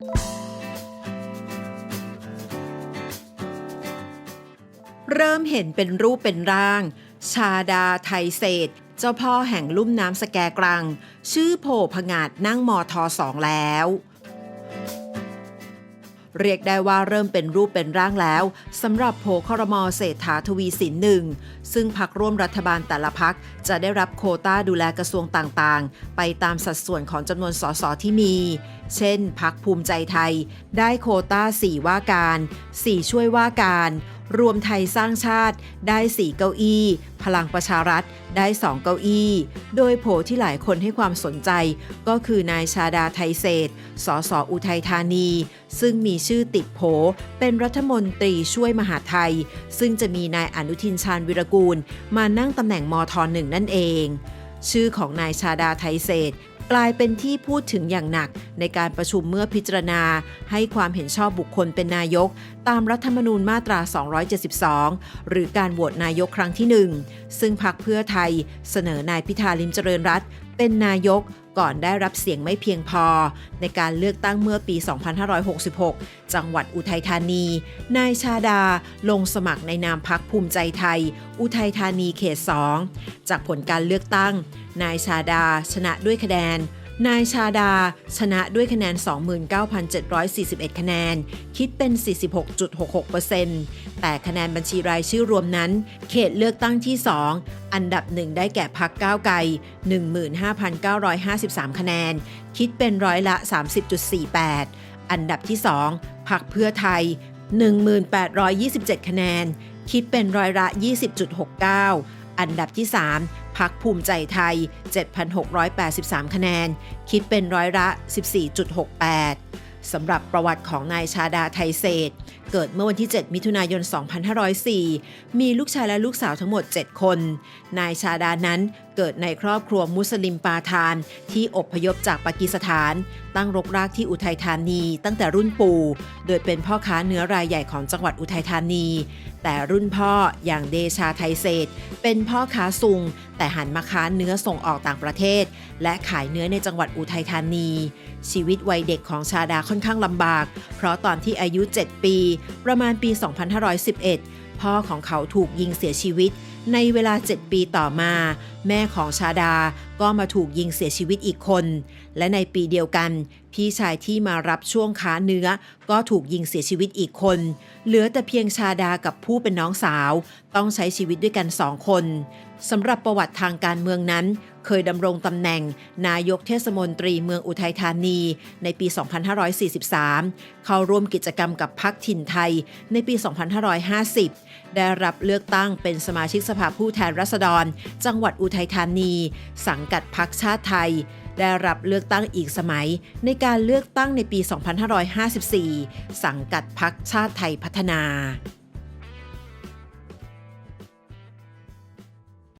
เริ่มเห็นเป็นรูปเป็นร่าง ชาดาไทยเศษ เจ้าพ่อแห่งลุ่มน้ำสแกกรัง ชื่อโผพงาดนั่งมอทอสองแล้ว เรียกได้ว่าเริ่มเป็นรูปเป็นร่างแล้วสำหรับโผครมเศรษฐาทวีสินหนึ่ง ซึ่งพักร่วมรัฐบาลแต่ละพักจะได้รับโควต้าดูแลกระทรวงต่างๆ ไปตามสัดส่วนของจำนวนสสที่มี เช่น พักภูมิใจไทย ได้โควต้า 4 ว่าการ 4 ช่วยว่าการ รวมไทยสร้างชาติได้ 4 เก้าอี้ พลังประชารัฐได้ 2 เก้าอี้ โดยโผที่หลายคนให้ความสนใจ ก็คือนายชาดาไทยเศษสสอุทัยธานี ซึ่งมีชื่อติดโผเป็นรัฐมนตรีช่วยมหาไทย ซึ่งจะมีนายอนุทินชาญวิรกูล มานั่งตำแหน่งมทหนึ่งนั่นเองชื่อของนายชาดาไทยเศษ กลายเป็นที่พูดถึงอย่างหนัก ในการประชุมเมื่อพิจารณา ให้ความเห็นชอบบุคคลเป็นนายก ตามรัฐธรรมนูญมาตรา 272 หรือการโหวตนายกครั้งที่ 1 ซึ่งพักเพื่อไทย เสนอนายพิธาลิมเจริญรัตเป็นนายกก่อนได้รับเสียงไม่เพียงพอ ในการเลือกตั้งเมื่อปี 2566 จังหวัดอุทัยธานี นายชาดาลงสมัครในนามพักภูมิใจไทย อุทัยธานีเขต 2 จากผลการเลือกตั้ง นายชาดา ชนะด้วยคะแนน นายชาดา ชนะด้วยคะแนน 29,741 คะแนน คิดเป็น 46.66%แต่คะแนนบัญชีรายชื่อรวมนั้น เขตเลือกตั้งที่ 2 อันดับหนึ่งได้แก่พักก้าวไกล15,953 คะแนน คิดเป็นร้อยละ 30.48 อันดับที่ 2พักเพื่อไทย 1,827 คะแนน คิดเป็นร้อยละ 20.69 อันดับที่ 3 พักภูมิใจไทย 7,683 คะแนน คิดเป็นร้อยละ 14.68 สำหรับประวัติของนายชาดาไทยเศษ เกิดเมื่อวันที่ 7 มิถุนายน 2504 มีลูกชายและลูกสาวทั้งหมด 7 คน นายชาดานั้น เกิดในครอบครัวมุสลิมปาทาน ที่อพยพจากปากีสถาน ตั้งรกรากที่อุทัยธานี ตั้งแต่รุ่นปู่ โดยเป็นพ่อค้าเนื้อรายใหญ่ของจังหวัดอุทัยธานี แต่รุ่นพ่ออย่างเดชาไทยเศษ เป็นพ่อค้าซุง แต่หันมาค้าเนื้อส่งออกต่างประเทศ และขายเนื้อในจังหวัดอุทัยธานี ชีวิตวัยเด็กของชาดาค่อนข้างลำบาก เพราะตอนที่อายุ 7 ปี ประมาณปี 2511 พ่อของเขาถูกยิงเสียชีวิต ในเวลา 7 ปีต่อมา แม่ของชาดา ก็มาถูกยิงเสียชีวิตอีกคน และในปีเดียวกัน พี่ชายที่มารับช่วงค้าเนื้อ ก็ถูกยิงเสียชีวิตอีกคน เหลือแต่เพียงชาดากับผู้เป็นน้องสาว ต้องใช้ชีวิตด้วยกันสองคนสำหรับประวัติทางการเมืองนั้น เคยดำรงตำแหน่ง นายกเทศมนตรีเมืองอุทัยธานี ในปี 2543 เข้าร่วมกิจกรรมกับพรรคถิ่นไทย ในปี 2550 ได้รับเลือกตั้งเป็นสมาชิกสภาผู้แทนราษฎร จังหวัดอุทัยธานี สังกัดพรรคชาติไทย ได้รับเลือกตั้งอีกสมัย ในการเลือกตั้งในปี 2554 สังกัดพรรคชาติไทยพัฒนา